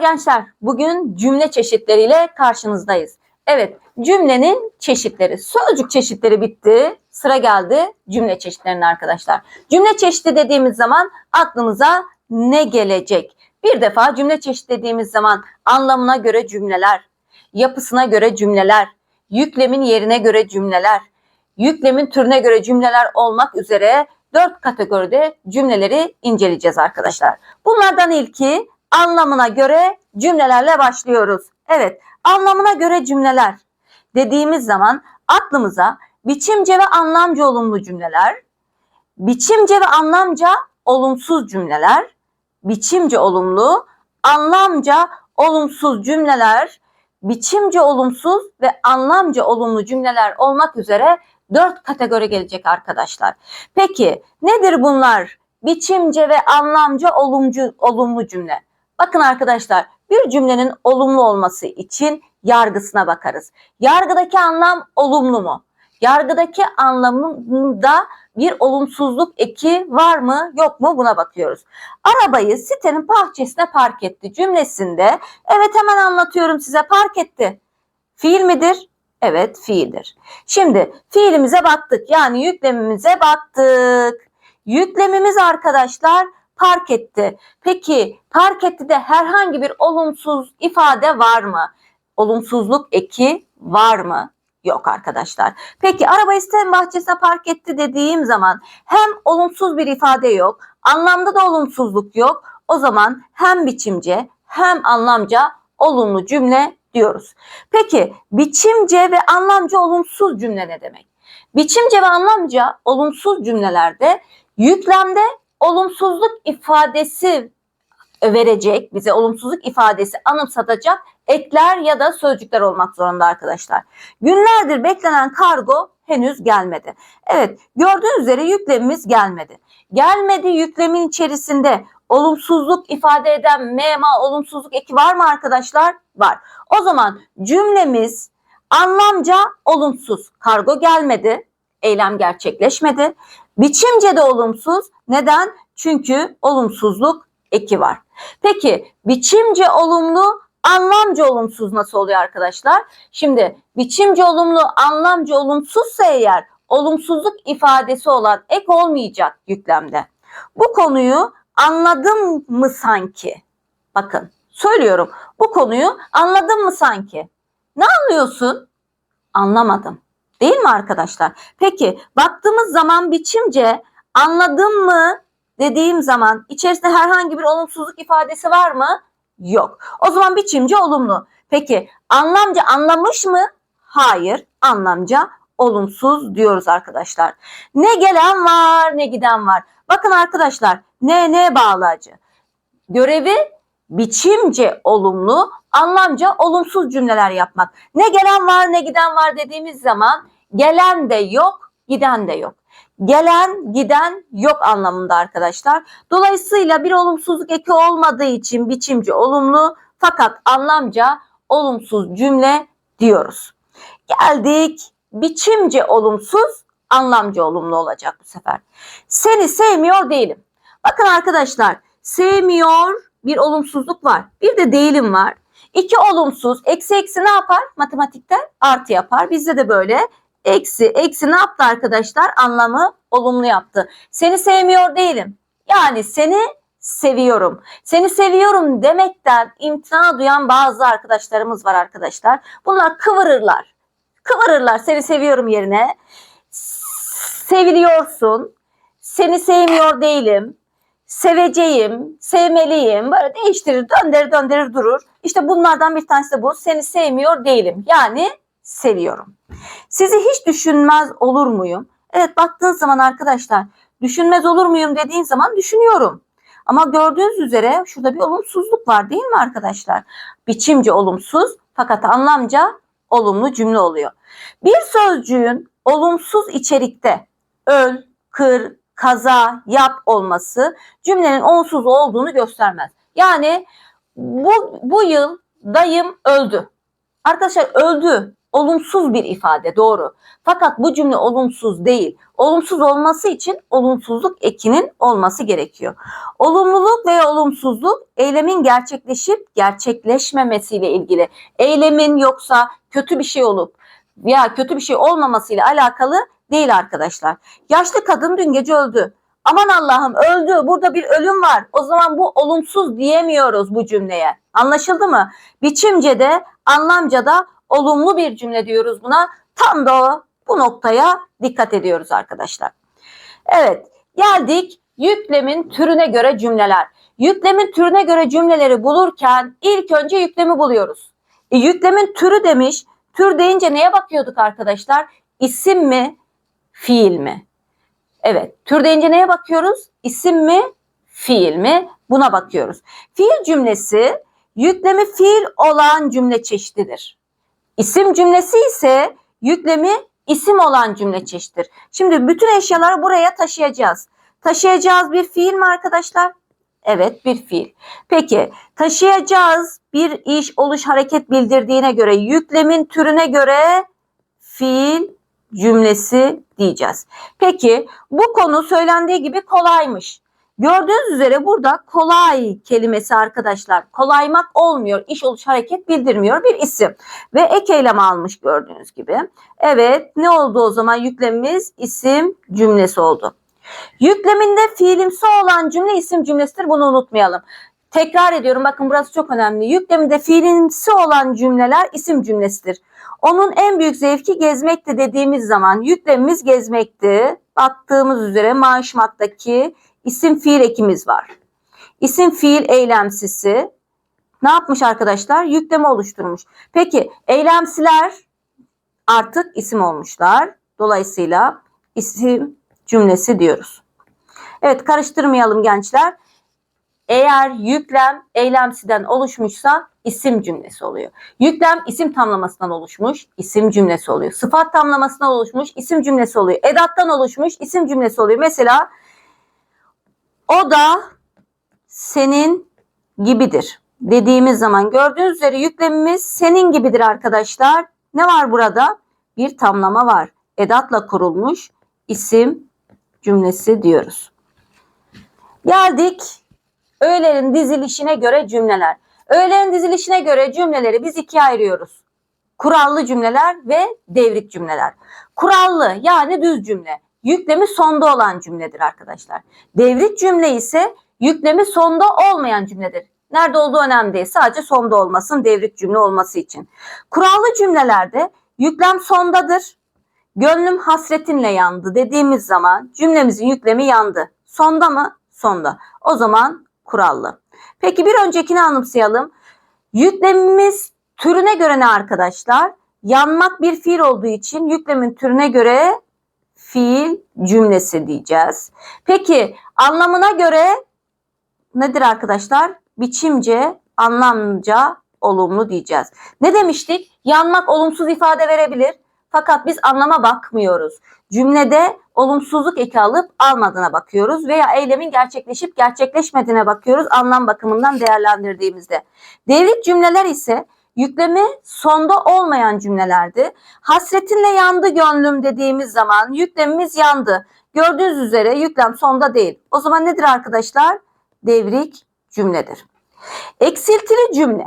gençler. Bugün cümle çeşitleriyle karşınızdayız. Evet, cümlenin çeşitleri. Sözcük çeşitleri bitti. Sıra geldi cümle çeşitlerine arkadaşlar. Cümle çeşidi dediğimiz zaman aklımıza ne gelecek? Bir defa cümle çeşidi dediğimiz zaman anlamına göre cümleler, yapısına göre cümleler, yüklemin yerine göre cümleler, yüklemin türüne göre cümleler olmak üzere dört kategoride cümleleri inceleyeceğiz arkadaşlar. Bunlardan ilki anlamına göre cümlelerle başlıyoruz. Evet, anlamına göre cümleler dediğimiz zaman aklımıza biçimce ve anlamca olumlu cümleler, biçimce ve anlamca olumsuz cümleler, biçimce olumlu, anlamca olumsuz cümleler, biçimce olumsuz ve anlamca olumlu cümleler olmak üzere dört kategori gelecek arkadaşlar. Peki nedir bunlar? Biçimce ve anlamca olumcu, olumlu cümle. Bakın arkadaşlar bir cümlenin olumlu olması için yargısına bakarız. Yargıdaki anlam olumlu mu? Yargıdaki anlamında bir olumsuzluk eki var mı yok mu buna bakıyoruz. Arabayı sitenin bahçesine park etti cümlesinde evet hemen anlatıyorum size park etti. Fiil midir? Evet fiildir. Şimdi fiilimize baktık yani yüklemimize baktık. Yüklemimiz arkadaşlar park etti. Peki park etti de herhangi bir olumsuz ifade var mı? Olumsuzluk eki var mı? Yok arkadaşlar. Peki arabayı sitenin bahçesine park etti dediğim zaman hem olumsuz bir ifade yok, anlamda da olumsuzluk yok. O zaman hem biçimce hem anlamca olumlu cümle diyoruz. Peki biçimce ve anlamca olumsuz cümle ne demek? Biçimce ve anlamca olumsuz cümlelerde yüklemde olumsuzluk ifadesi verecek, bize olumsuzluk ifadesi anımsatacak ekler ya da sözcükler olmak zorunda arkadaşlar. Günlerdir beklenen kargo henüz gelmedi. Evet gördüğünüz üzere yüklemimiz gelmedi. Gelmedi yüklemin içerisinde olumsuzluk ifade eden mema olumsuzluk eki var mı arkadaşlar? Var. O zaman cümlemiz anlamca olumsuz. Kargo gelmedi, eylem gerçekleşmedi. Biçimce de olumsuz. Neden? Çünkü olumsuzluk eki var. Peki biçimce olumlu, anlamca olumsuz nasıl oluyor arkadaşlar? Şimdi biçimce olumlu, anlamca olumsuzsa eğer olumsuzluk ifadesi olan ek olmayacak yüklemde. Bu konuyu anladın mı sanki? Bakın söylüyorum bu konuyu anladın mı sanki? Ne anlıyorsun? Anlamadım. Değil mi arkadaşlar? Peki baktığımız zaman biçimce anladın mı dediğim zaman içerisinde herhangi bir olumsuzluk ifadesi var mı? Yok. O zaman biçimce olumlu. Peki anlamca anlamış mı? Hayır. Anlamca olumsuz diyoruz arkadaşlar. Ne gelen var ne giden var. Bakın arkadaşlar ne ne bağlacı. Görevi biçimce olumlu, anlamca olumsuz cümleler yapmak. Ne gelen var ne giden var dediğimiz zaman gelen de yok, giden de yok. Gelen, giden yok anlamında arkadaşlar. Dolayısıyla bir olumsuzluk eki olmadığı için biçimci olumlu fakat anlamca olumsuz cümle diyoruz. Geldik biçimce olumsuz, anlamca olumlu olacak bu sefer. Seni sevmiyor değilim. Bakın arkadaşlar sevmiyor bir olumsuzluk var. Bir de değilim var. İki olumsuz. Eksi eksi ne yapar? Matematikte artı yapar. Bizde de böyle eksi eksi ne yaptı arkadaşlar? Anlamı olumlu yaptı. Seni sevmiyor değilim. Yani seni seviyorum. Seni seviyorum demekten imtina duyan bazı arkadaşlarımız var arkadaşlar. Bunlar kıvırırlar. Kıvırırlar seni seviyorum yerine. Seviliyorsun. Seni sevmiyor değilim seveceğim, sevmeliyim böyle değiştirir, döndürür, döndürür durur. İşte bunlardan bir tanesi de bu. Seni sevmiyor değilim. Yani seviyorum. Sizi hiç düşünmez olur muyum? Evet baktığın zaman arkadaşlar düşünmez olur muyum dediğin zaman düşünüyorum. Ama gördüğünüz üzere şurada bir olumsuzluk var değil mi arkadaşlar? Biçimce olumsuz fakat anlamca olumlu cümle oluyor. Bir sözcüğün olumsuz içerikte öl, kır, kaza, yap olması cümlenin onsuz olduğunu göstermez. Yani bu, bu yıl dayım öldü. Arkadaşlar öldü olumsuz bir ifade doğru. Fakat bu cümle olumsuz değil. Olumsuz olması için olumsuzluk ekinin olması gerekiyor. Olumluluk veya olumsuzluk eylemin gerçekleşip gerçekleşmemesiyle ilgili. Eylemin yoksa kötü bir şey olup veya kötü bir şey olmamasıyla alakalı değil arkadaşlar. Yaşlı kadın dün gece öldü. Aman Allah'ım öldü. Burada bir ölüm var. O zaman bu olumsuz diyemiyoruz bu cümleye. Anlaşıldı mı? Biçimce de anlamca da olumlu bir cümle diyoruz buna. Tam da o, bu noktaya dikkat ediyoruz arkadaşlar. Evet geldik yüklemin türüne göre cümleler. Yüklemin türüne göre cümleleri bulurken ilk önce yüklemi buluyoruz. E, yüklemin türü demiş. Tür deyince neye bakıyorduk arkadaşlar? İsim mi? Fiil mi? Evet. Tür deyince neye bakıyoruz? İsim mi? Fiil mi? Buna bakıyoruz. Fiil cümlesi yüklemi fiil olan cümle çeşididir. İsim cümlesi ise yüklemi isim olan cümle çeşididir. Şimdi bütün eşyaları buraya taşıyacağız. Taşıyacağız bir fiil mi arkadaşlar? Evet bir fiil. Peki taşıyacağız bir iş, oluş, hareket bildirdiğine göre yüklemin türüne göre fiil cümlesi diyeceğiz. Peki bu konu söylendiği gibi kolaymış. Gördüğünüz üzere burada kolay kelimesi arkadaşlar. Kolaymak olmuyor. İş oluş hareket bildirmiyor bir isim. Ve ek eylem almış gördüğünüz gibi. Evet ne oldu o zaman yüklemimiz isim cümlesi oldu. Yükleminde fiilimsi olan cümle isim cümlesidir. Bunu unutmayalım. Tekrar ediyorum bakın burası çok önemli. Yükleminde fiilimsi olan cümleler isim cümlesidir. Onun en büyük zevki gezmekti dediğimiz zaman yüklemimiz gezmekti. Baktığımız üzere maaşmaktaki isim fiil ekimiz var. İsim fiil eylemsisi ne yapmış arkadaşlar? Yükleme oluşturmuş. Peki eylemsiler artık isim olmuşlar. Dolayısıyla isim cümlesi diyoruz. Evet karıştırmayalım gençler. Eğer yüklem eylemsiden oluşmuşsa isim cümlesi oluyor. Yüklem isim tamlamasından oluşmuş, isim cümlesi oluyor. Sıfat tamlamasından oluşmuş, isim cümlesi oluyor. Edattan oluşmuş, isim cümlesi oluyor. Mesela o da senin gibidir dediğimiz zaman gördüğünüz üzere yüklemimiz senin gibidir arkadaşlar. Ne var burada? Bir tamlama var. Edatla kurulmuş isim cümlesi diyoruz. Geldik öğelerin dizilişine göre cümleler. Öğelerin dizilişine göre cümleleri biz ikiye ayırıyoruz. Kurallı cümleler ve devrik cümleler. Kurallı yani düz cümle yüklemi sonda olan cümledir arkadaşlar. Devrik cümle ise yüklemi sonda olmayan cümledir. Nerede olduğu önemli değil. Sadece sonda olmasın devrik cümle olması için. Kurallı cümlelerde yüklem sondadır. Gönlüm hasretinle yandı dediğimiz zaman cümlemizin yüklemi yandı. Sonda mı? Sonda. O zaman kurallı. Peki bir öncekini anımsayalım. Yüklemimiz türüne göre ne arkadaşlar? Yanmak bir fiil olduğu için yüklemin türüne göre fiil cümlesi diyeceğiz. Peki anlamına göre nedir arkadaşlar? Biçimce, anlamca, olumlu diyeceğiz. Ne demiştik? Yanmak olumsuz ifade verebilir. Fakat biz anlama bakmıyoruz. Cümlede olumsuzluk eki alıp almadığına bakıyoruz veya eylemin gerçekleşip gerçekleşmediğine bakıyoruz anlam bakımından değerlendirdiğimizde. Devrik cümleler ise yüklemi sonda olmayan cümlelerdi. Hasretinle yandı gönlüm dediğimiz zaman yüklemimiz yandı. Gördüğünüz üzere yüklem sonda değil. O zaman nedir arkadaşlar? Devrik cümledir. Eksiltili cümle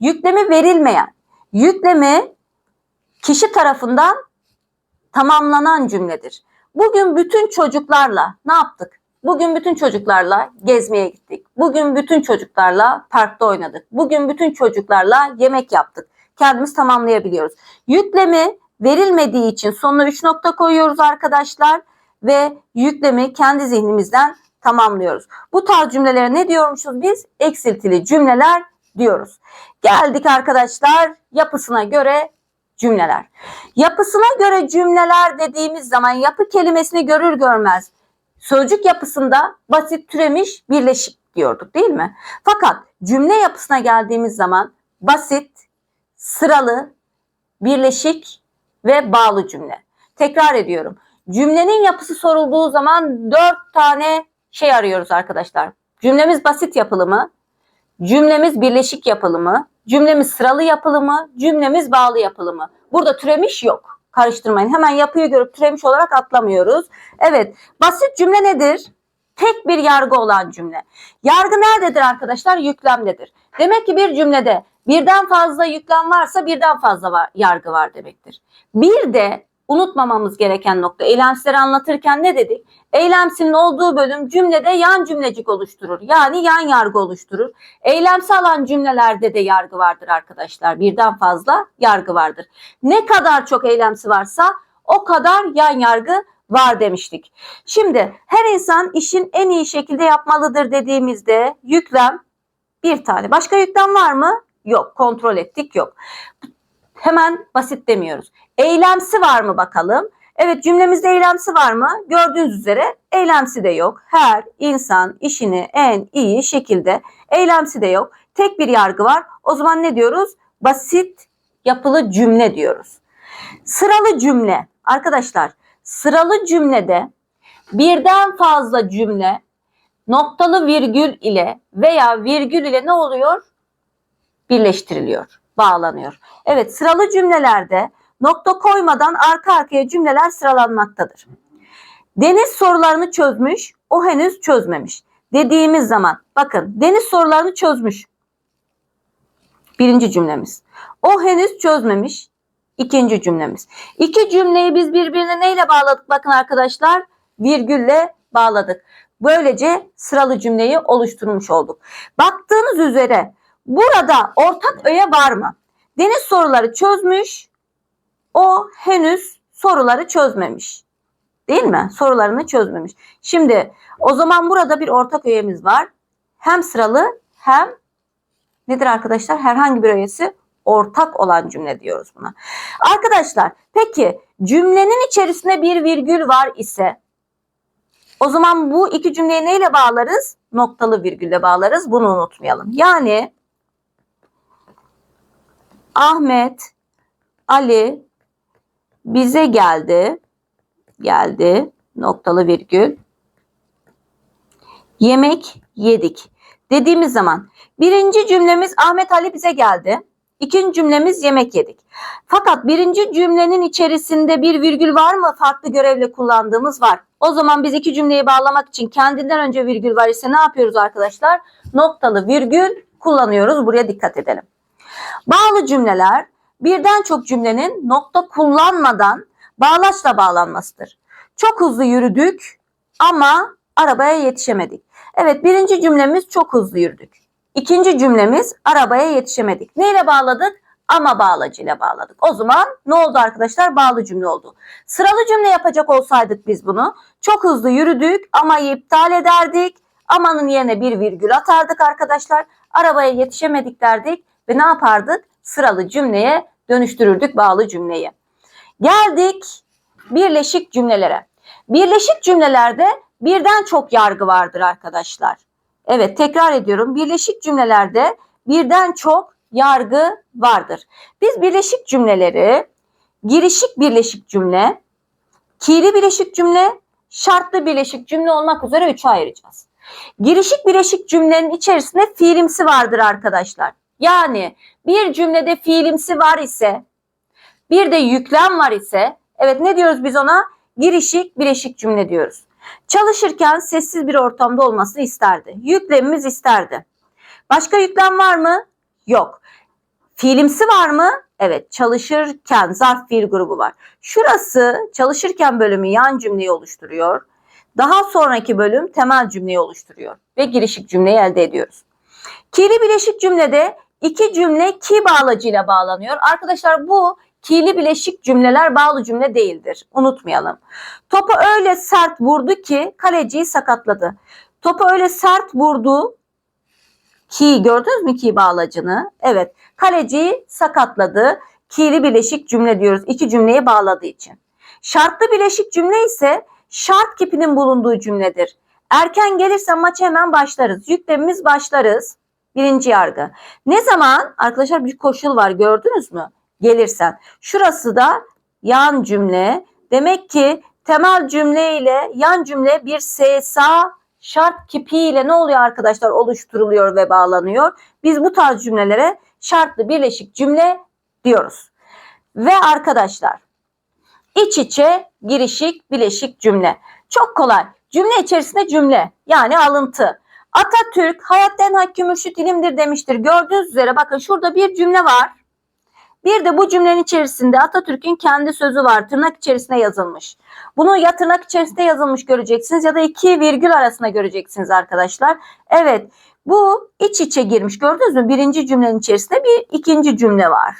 yüklemi verilmeyen, yüklemi kişi tarafından tamamlanan cümledir. Bugün bütün çocuklarla ne yaptık? Bugün bütün çocuklarla gezmeye gittik. Bugün bütün çocuklarla parkta oynadık. Bugün bütün çocuklarla yemek yaptık. Kendimiz tamamlayabiliyoruz. Yüklemi verilmediği için sonuna 3 nokta koyuyoruz arkadaşlar ve yüklemi kendi zihnimizden tamamlıyoruz. Bu tarz cümlelere ne diyormuşuz biz? Eksiltili cümleler diyoruz. Geldik arkadaşlar yapısına göre cümleler. Yapısına göre cümleler dediğimiz zaman yapı kelimesini görür görmez sözcük yapısında basit türemiş birleşik diyorduk değil mi? Fakat cümle yapısına geldiğimiz zaman basit, sıralı, birleşik ve bağlı cümle. Tekrar ediyorum. Cümlenin yapısı sorulduğu zaman dört tane şey arıyoruz arkadaşlar. Cümlemiz basit yapılı mı? Cümlemiz birleşik yapılı mı? Cümlemiz sıralı yapılı mı? Cümlemiz bağlı yapılı mı? Burada türemiş yok. Karıştırmayın. Hemen yapıyı görüp türemiş olarak atlamıyoruz. Evet. Basit cümle nedir? Tek bir yargı olan cümle. Yargı nerededir arkadaşlar? Yüklemdedir. Demek ki bir cümlede birden fazla yüklem varsa birden fazla var, yargı var demektir. Bir de unutmamamız gereken nokta eylemsizleri anlatırken ne dedik? Eylemsinin olduğu bölüm cümlede yan cümlecik oluşturur. Yani yan yargı oluşturur. Eylemsi alan cümlelerde de yargı vardır arkadaşlar. Birden fazla yargı vardır. Ne kadar çok eylemsi varsa o kadar yan yargı var demiştik. Şimdi her insan işin en iyi şekilde yapmalıdır dediğimizde yüklem bir tane. Başka yüklem var mı? Yok. Kontrol ettik yok. Hemen basit demiyoruz. Eylemsi var mı bakalım? Evet cümlemizde eylemsi var mı? Gördüğünüz üzere eylemsi de yok. Her insan işini en iyi şekilde eylemsi de yok. Tek bir yargı var. O zaman ne diyoruz? Basit yapılı cümle diyoruz. Sıralı cümle. Arkadaşlar sıralı cümlede birden fazla cümle noktalı virgül ile veya virgül ile ne oluyor? Birleştiriliyor, bağlanıyor. Evet sıralı cümlelerde nokta koymadan arka arkaya cümleler sıralanmaktadır. Deniz sorularını çözmüş, o henüz çözmemiş. Dediğimiz zaman bakın deniz sorularını çözmüş. Birinci cümlemiz. O henüz çözmemiş. İkinci cümlemiz. İki cümleyi biz birbirine neyle bağladık? Bakın arkadaşlar virgülle bağladık. Böylece sıralı cümleyi oluşturmuş olduk. Baktığınız üzere burada ortak öğe var mı? Deniz soruları çözmüş. O henüz soruları çözmemiş. Değil mi? Sorularını çözmemiş. Şimdi o zaman burada bir ortak öğemiz var. Hem sıralı hem nedir arkadaşlar? Herhangi bir öğesi ortak olan cümle diyoruz buna. Arkadaşlar peki cümlenin içerisinde bir virgül var ise o zaman bu iki cümleyi neyle bağlarız? Noktalı virgülle bağlarız. Bunu unutmayalım. Yani Ahmet, Ali bize geldi. Geldi. Noktalı virgül. Yemek yedik. Dediğimiz zaman birinci cümlemiz Ahmet Ali bize geldi. İkinci cümlemiz yemek yedik. Fakat birinci cümlenin içerisinde bir virgül var mı? Farklı görevle kullandığımız var. O zaman biz iki cümleyi bağlamak için kendinden önce virgül var ise ne yapıyoruz arkadaşlar? Noktalı virgül kullanıyoruz. Buraya dikkat edelim. Bağlı cümleler birden çok cümlenin nokta kullanmadan bağlaçla bağlanmasıdır. Çok hızlı yürüdük ama arabaya yetişemedik. Evet birinci cümlemiz çok hızlı yürüdük. İkinci cümlemiz arabaya yetişemedik. Neyle bağladık? Ama bağlacıyla bağladık. O zaman ne oldu arkadaşlar? Bağlı cümle oldu. Sıralı cümle yapacak olsaydık biz bunu çok hızlı yürüdük ama iptal ederdik. Amanın yerine bir virgül atardık arkadaşlar. Arabaya yetişemedik derdik ve ne yapardık? Sıralı cümleye dönüştürürdük bağlı cümleyi. Geldik birleşik cümlelere. Birleşik cümlelerde birden çok yargı vardır arkadaşlar. Evet tekrar ediyorum. Birleşik cümlelerde birden çok yargı vardır. Biz birleşik cümleleri girişik birleşik cümle, ki'li birleşik cümle, şartlı birleşik cümle olmak üzere üçe ayıracağız. Girişik birleşik cümlenin içerisinde fiilimsi vardır arkadaşlar. Yani bir cümlede fiilimsi var ise bir de yüklem var ise evet ne diyoruz biz ona? Girişik birleşik cümle diyoruz. Çalışırken sessiz bir ortamda olmasını isterdi. Yüklemimiz isterdi. Başka yüklem var mı? Yok. Fiilimsi var mı? Evet. Çalışırken zarf fiil grubu var. Şurası çalışırken bölümü yan cümleyi oluşturuyor. Daha sonraki bölüm temel cümleyi oluşturuyor. Ve girişik cümleyi elde ediyoruz. Ki'li bileşik cümlede iki cümle ki bağlacıyla bağlanıyor. Arkadaşlar bu ki'li bileşik cümleler bağlı cümle değildir. Unutmayalım. Topu öyle sert vurdu ki kaleciyi sakatladı. Topu öyle sert vurdu ki gördünüz mü ki bağlacını? Evet. Kaleciyi sakatladı. Ki'li bileşik cümle diyoruz. İki cümleyi bağladığı için. Şartlı bileşik cümle ise şart kipinin bulunduğu cümledir. Erken gelirse maç hemen başlarız. Yüklemimiz başlarız. Birinci yargı. Ne zaman? Arkadaşlar bir koşul var gördünüz mü? Gelirsen. Şurası da yan cümle. Demek ki temel cümle ile yan cümle bir SSA şart kipi ile ne oluyor arkadaşlar oluşturuluyor ve bağlanıyor. Biz bu tarz cümlelere şartlı birleşik cümle diyoruz. Ve arkadaşlar iç içe girişik bileşik cümle. Çok kolay. Cümle içerisinde cümle yani alıntı. Atatürk hayatta en hakkı mürşit ilimdir demiştir. Gördüğünüz üzere bakın şurada bir cümle var. Bir de bu cümlenin içerisinde Atatürk'ün kendi sözü var. Tırnak içerisinde yazılmış. Bunu ya tırnak içerisinde yazılmış göreceksiniz ya da iki virgül arasında göreceksiniz arkadaşlar. Evet bu iç içe girmiş. Gördünüz mü? Birinci cümlenin içerisinde bir ikinci cümle var.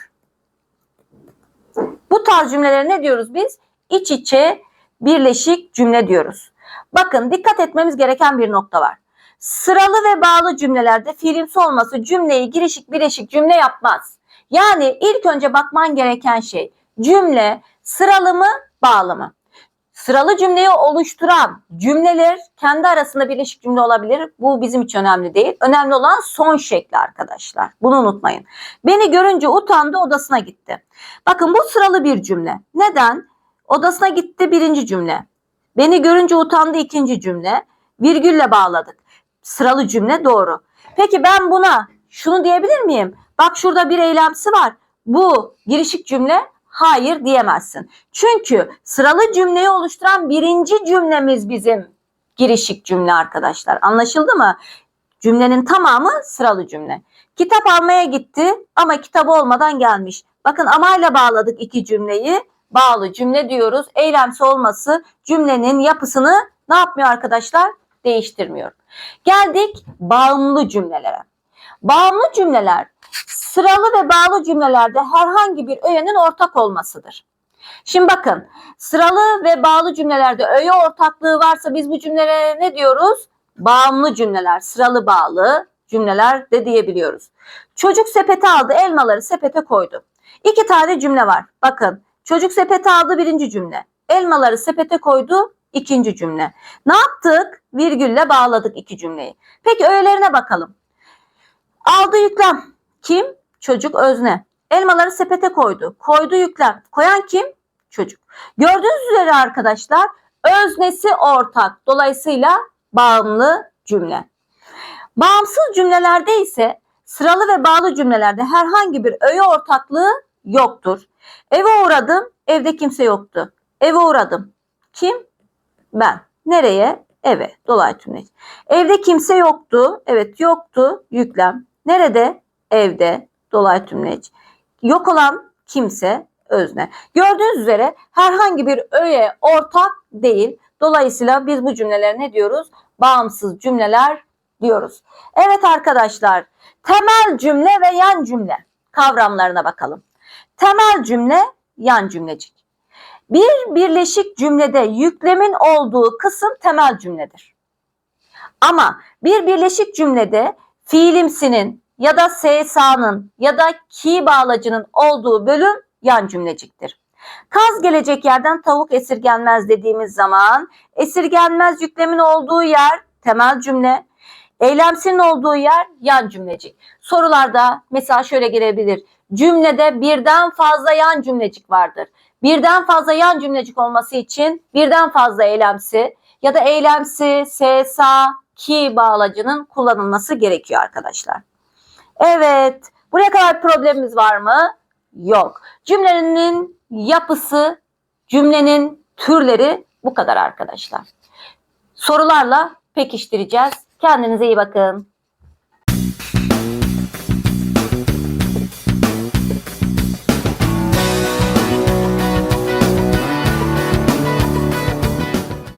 Bu tarz cümlelere ne diyoruz biz? İç içe birleşik cümle diyoruz. Bakın dikkat etmemiz gereken bir nokta var. Sıralı ve bağlı cümlelerde fiilimsi olması cümleyi girişik birleşik cümle yapmaz. Yani ilk önce bakman gereken şey cümle sıralı mı bağlı mı? Sıralı cümleyi oluşturan cümleler kendi arasında birleşik cümle olabilir. Bu bizim için önemli değil. Önemli olan son şekli arkadaşlar. Bunu unutmayın. Beni görünce utandı odasına gitti. Bakın bu sıralı bir cümle. Neden? Odasına gitti birinci cümle. Beni görünce utandı ikinci cümle. Virgülle bağladık. Sıralı cümle doğru. Peki ben buna şunu diyebilir miyim? Bak şurada bir eylemsi var. Bu girişik cümle hayır diyemezsin. Çünkü sıralı cümleyi oluşturan birinci cümlemiz bizim girişik cümle arkadaşlar. Anlaşıldı mı? Cümlenin tamamı sıralı cümle. Kitap almaya gitti ama kitabı olmadan gelmiş. Bakın amayla bağladık iki cümleyi. Bağlı cümle diyoruz. Eylemsi olması cümlenin yapısını ne yapmıyor arkadaşlar? Değiştirmiyor. Geldik bağımlı cümlelere. Bağımlı cümleler sıralı ve bağlı cümlelerde herhangi bir öğenin ortak olmasıdır. Şimdi bakın sıralı ve bağlı cümlelerde öğe ortaklığı varsa biz bu cümlelere ne diyoruz? Bağımlı cümleler, sıralı bağlı cümleler de diyebiliyoruz. Çocuk sepete aldı, elmaları sepete koydu. İki tane cümle var. Bakın çocuk sepete aldı birinci cümle. Elmaları sepete koydu ikinci cümle. Ne yaptık? Virgülle bağladık iki cümleyi. Peki öğelerine bakalım. Aldı yüklem. Kim? Çocuk özne. Elmaları sepete koydu. Koydu yüklem. Koyan kim? Çocuk. Gördüğünüz üzere arkadaşlar öznesi ortak. Dolayısıyla bağımlı cümle. Bağımsız cümlelerde ise sıralı ve bağlı cümlelerde herhangi bir öğe ortaklığı yoktur. Eve uğradım, evde kimse yoktu. Eve uğradım. Kim? Ben. Nereye? Eve. Dolay tümleç. Evde kimse yoktu. Evet yoktu. Yüklem. Nerede? Evde. Dolay tümleç. Yok olan kimse özne. Gördüğünüz üzere herhangi bir öğe ortak değil. Dolayısıyla biz bu cümlelere ne diyoruz? Bağımsız cümleler diyoruz. Evet arkadaşlar temel cümle ve yan cümle kavramlarına bakalım. Temel cümle yan cümlecik. Bir birleşik cümlede yüklemin olduğu kısım temel cümledir. Ama bir birleşik cümlede fiilimsinin ya da SSA'nın ya da ki bağlacının olduğu bölüm yan cümleciktir. Kaz gelecek yerden tavuk esirgenmez dediğimiz zaman esirgenmez yüklemin olduğu yer temel cümle, eylemsinin olduğu yer yan cümlecik. Sorularda mesela şöyle gelebilir. Cümlede birden fazla yan cümlecik vardır. Birden fazla yan cümlecik olması için birden fazla eylemsi ya da eylemsi, SSA, ki bağlacının kullanılması gerekiyor arkadaşlar. Evet. Buraya kadar problemimiz var mı? Yok. Cümlenin yapısı, cümlenin türleri bu kadar arkadaşlar. Sorularla pekiştireceğiz. Kendinize iyi bakın.